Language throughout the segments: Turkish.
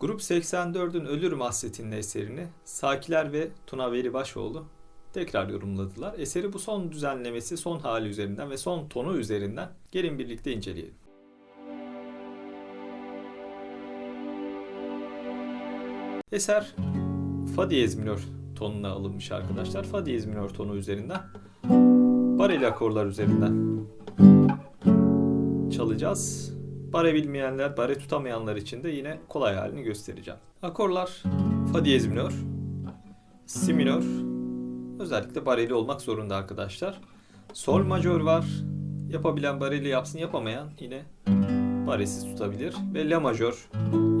Grup 84'ün Ölürüm Hasretinin eserini Sakiler ve Tuna Veri Başoğlu tekrar yorumladılar. Eseri bu son düzenlemesi, son hali üzerinden ve son tonu üzerinden gelin birlikte inceleyelim. Eser Fa diyez minör tonuna alınmış arkadaşlar. Fa diyez minör tonu üzerinden bareli akorlar üzerinden çalacağız. Bare bilmeyenler, bare tutamayanlar için de yine kolay halini göstereceğim. Akorlar Fa diyez minör, Si minör, özellikle bareli olmak zorunda arkadaşlar. Sol majör var. Yapabilen bareli yapsın, yapamayan yine baresiz tutabilir. Ve La majör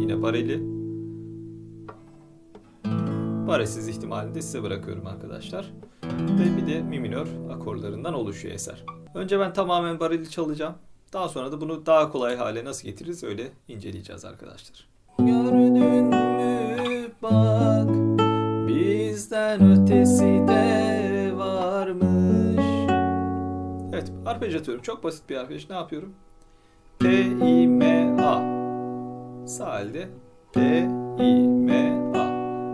yine bareli. Baresiz ihtimalini de size bırakıyorum arkadaşlar. Ve bir de Mi minör akorlarından oluşuyor eser. Önce ben tamamen bareli çalacağım. Daha sonra da bunu daha kolay hale nasıl getiririz öyle inceleyeceğiz arkadaşlar. Gördün mü bak bizden ötesi de varmış. Evet arpejatörüm çok basit bir arpej. Ne yapıyorum? P, I, M, A. Sağ elde P, I, M, A.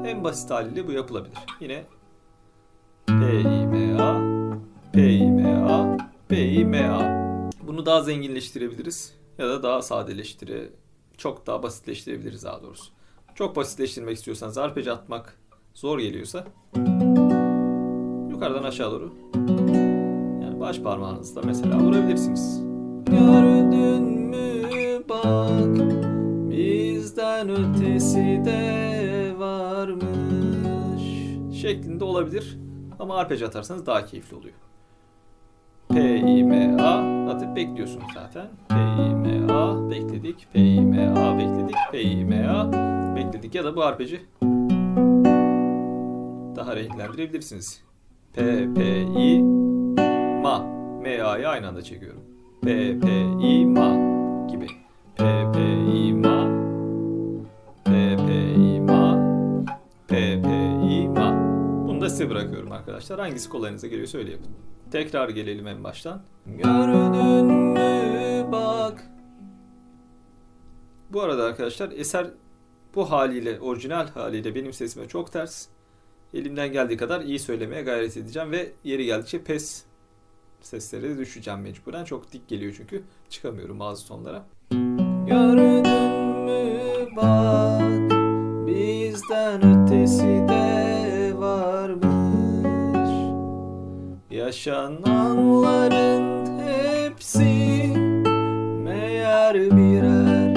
En basit haliyle bu yapılabilir. Yine P, I, M, A, P, I, M, A, P, I, M, A. Bunu daha zenginleştirebiliriz ya da daha sadeleştire, çok daha basitleştirebiliriz daha doğrusu. Çok basitleştirmek istiyorsanız arpej atmak zor geliyorsa yukarıdan aşağı doğru yani baş parmağınızla mesela vurabilirsiniz. Gördün mü bak bizden ötesi de varmış şeklinde olabilir ama arpej atarsanız daha keyifli oluyor. P, I, M, A atıp bekliyorsunuz zaten. P, I, M, A bekledik. P, I, M, A bekledik. P, I, M, A bekledik. Ya da bu arpeci daha renklendirebilirsiniz. P, P, I, Ma. M, A'yı aynı anda çekiyorum. P, P, I, Ma gibi. P, P, I, Ma. P, P, I, Ma. P, P, I, Ma. Bunu da size bırakıyorum arkadaşlar. Hangisi kolayınıza geliyor söyleyin. Tekrar gelelim en baştan. Gördün mü bak. Bu arada arkadaşlar eser bu haliyle, orijinal haliyle benim sesime çok ters. Elimden geldiği kadar iyi söylemeye gayret edeceğim ve yeri geldikçe pes seslere düşeceğim mecburen. Çok dik geliyor çünkü. Çıkamıyorum bazı tonlara. Gördün mü bak bizden ötesi Yaşananların hepsi meğer birer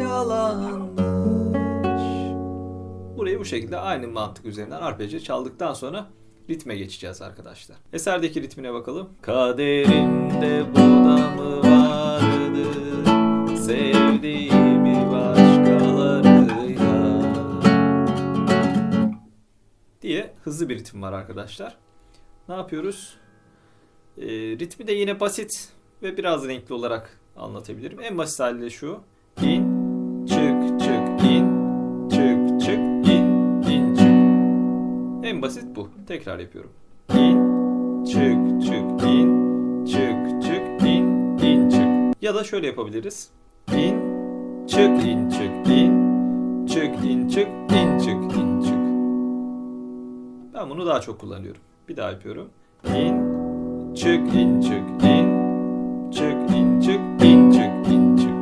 yalanmış. Burayı bu şekilde aynı mantık üzerinden arpejle çaldıktan sonra ritme geçeceğiz arkadaşlar. Eserdeki ritmine bakalım. Kaderimde bu da mı vardı? Sevdiğimi başkalarıyla diye hızlı bir ritim var arkadaşlar. Ne yapıyoruz? Ee, ritmi de yine basit ve biraz renkli olarak anlatabilirim. En basit haliyle şu. İn, çık, çık, in, çık, çık, in, in, çık. En basit bu. Tekrar yapıyorum. İn, çık, çık, in, çık, çık, in, in, çık. Ya da şöyle yapabiliriz. İn, çık, in, çık, in, çık, in, çık, in, çık, in, çık. Ben bunu daha çok kullanıyorum. Bir daha yapıyorum. İn, çık, in, çık, in, çık, in, çık, in, çık, in, çık.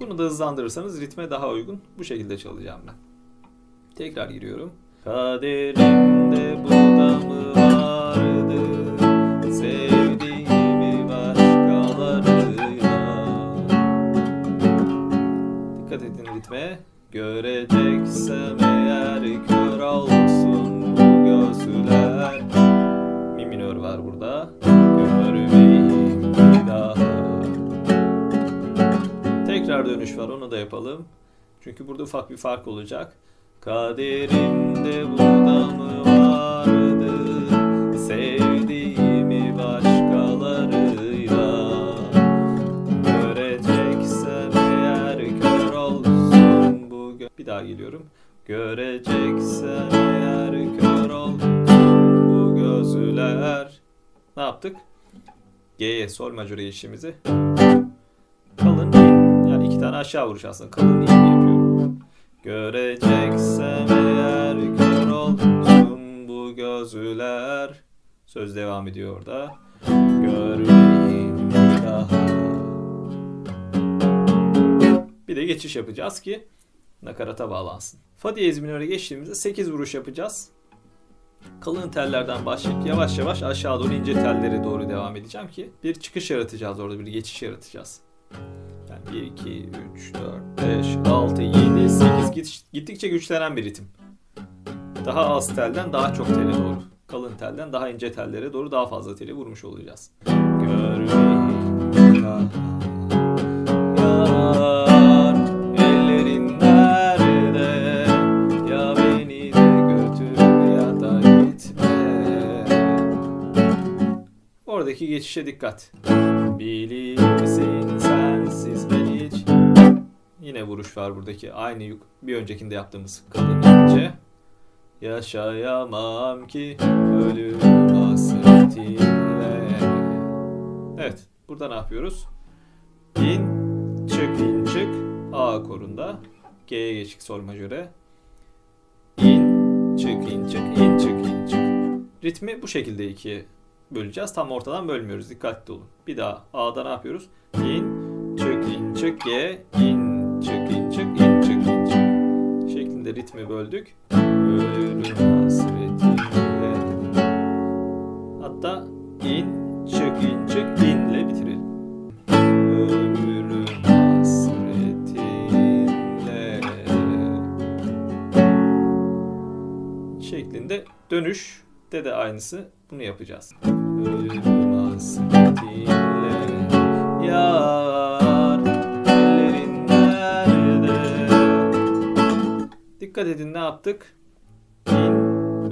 Bunu da hızlandırırsanız ritme daha uygun. Bu şekilde çalacağım ben. Tekrar giriyorum. Kaderimde bu da mı vardı? Sevdiğimi başkalarıyla. Dikkat edin ritme. Göreceksem eğer kör olsun bu gözler. Mi minör var burada. Tekrar dönüş var onu da yapalım. Çünkü burada ufak bir fark olacak. Kaderimde bu tekrar ne yaptık? G'ye sol majör işimizi kalın yani iki tane aşağı vuruş aslında kalın in yapıyorum. Göreceksem eğer kör olsun bu gözler söz devam ediyor orada. Görmeyeyim daha. Bir de geçiş yapacağız ki nakarata bağlansın. Fa diyez minöre geçtiğimizde 8 vuruş yapacağız. Kalın tellerden başlayıp yavaş yavaş aşağı doğru ince tellere doğru devam edeceğim ki bir çıkış yaratacağız orada bir geçiş yaratacağız. Yani 1, 2, 3, 4, 5, 6, 7, 8 Git- gittikçe güçlenen bir ritim. Daha az telden daha çok tele doğru. Kalın telden daha ince tellere doğru daha fazla teli vurmuş olacağız. Görmeyeyim daha Oradaki geçişe dikkat Bilirsin sensiz ben hiç Yine vuruş var buradaki aynı yük bir öncekinde yaptığımız kalın ince Yaşayamam ki ölüm hasretinle Evet burada ne yapıyoruz? İn, çık, in, çık. A akorunda. G'ye geçik sol majöre. İn, çık, in, çık, in, çık, in, çık. Ritmi bu şekilde ikiye böleceğiz. Tam ortadan bölmüyoruz. Dikkatli olun. Bir daha A'da ne yapıyoruz? İn, çık, in, çık, G, in, çık, in, çık, in, çık, in, çık. Şeklinde ritmi böldük. Ölürüm hasretinle. Hatta in, çık, in, çık, inle bitirelim. Ölürüm hasretinle şeklinde dönüş de de aynısı bunu yapacağız. Dikkat edin ne yaptık? İn,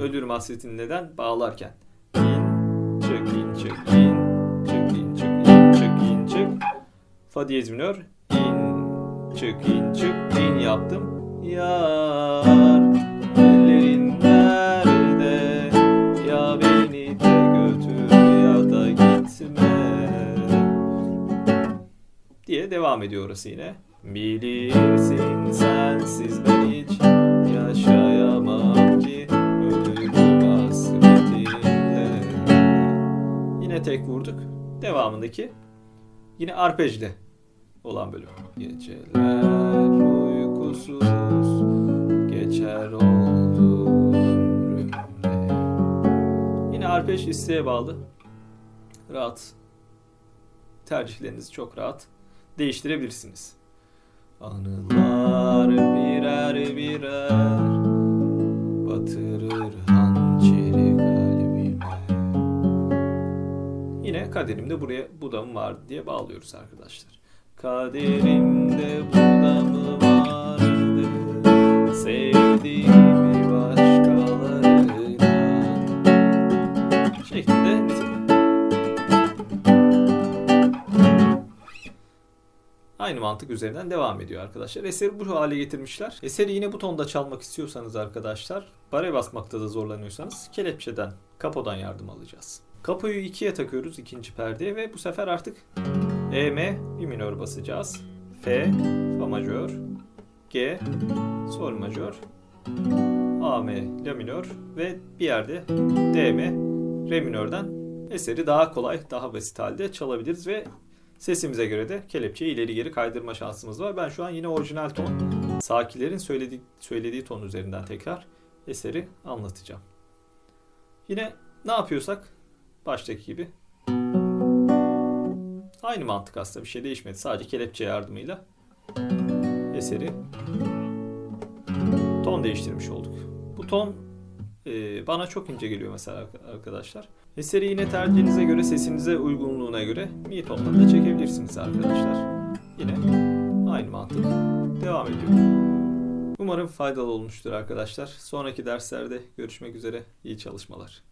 ölürüm hasretinle'den bağlarken. İn, çık, in, çık, in, çık, in, çık, in, çık, in, çık. Fa diyez minör. İn, çık, in, çık, in yaptım. Yar, devam ediyor orası yine. Bilirsin sensiz ben hiç yaşayamam ki ölüm hasretinle. Yine tek vurduk. Devamındaki yine arpejde olan bölüm. Geceler uykusuz geçer oldu ömrümde. Yine arpej isteğe bağlı. Rahat. Tercihlerinizi çok rahat değiştirebilirsiniz. Anılar birer birer batırır hançeri kalbime. Yine kaderimde buraya bu da mı vardı diye bağlıyoruz arkadaşlar. Kaderimde bu Aynı mantık üzerinden devam ediyor arkadaşlar. Eseri bu hale getirmişler. Eseri yine bu tonda çalmak istiyorsanız arkadaşlar, bare basmakta da zorlanıyorsanız kelepçeden, kapodan yardım alacağız. Kapoyu ikiye takıyoruz ikinci perdeye ve bu sefer artık E, M, bir minör basacağız. F, Fa majör, G, Sol majör, A, M, La minör ve bir yerde D, M, Re minörden eseri daha kolay, daha basit halde çalabiliriz ve Sesimize göre de kelepçeyi ileri geri kaydırma şansımız var. Ben şu an yine orijinal ton, Sakiler'in söylediği, söylediği ton üzerinden tekrar eseri anlatacağım. Yine ne yapıyorsak baştaki gibi aynı mantık aslında bir şey değişmedi. Sadece kelepçe yardımıyla eseri ton değiştirmiş olduk. Bu ton e, bana çok ince geliyor mesela arkadaşlar. Eseri yine tercihinize göre, sesinize uygunluğuna göre mi tondan da çekebilirsiniz arkadaşlar. Yine aynı mantık devam ediyor. Umarım faydalı olmuştur arkadaşlar. Sonraki derslerde görüşmek üzere. İyi çalışmalar.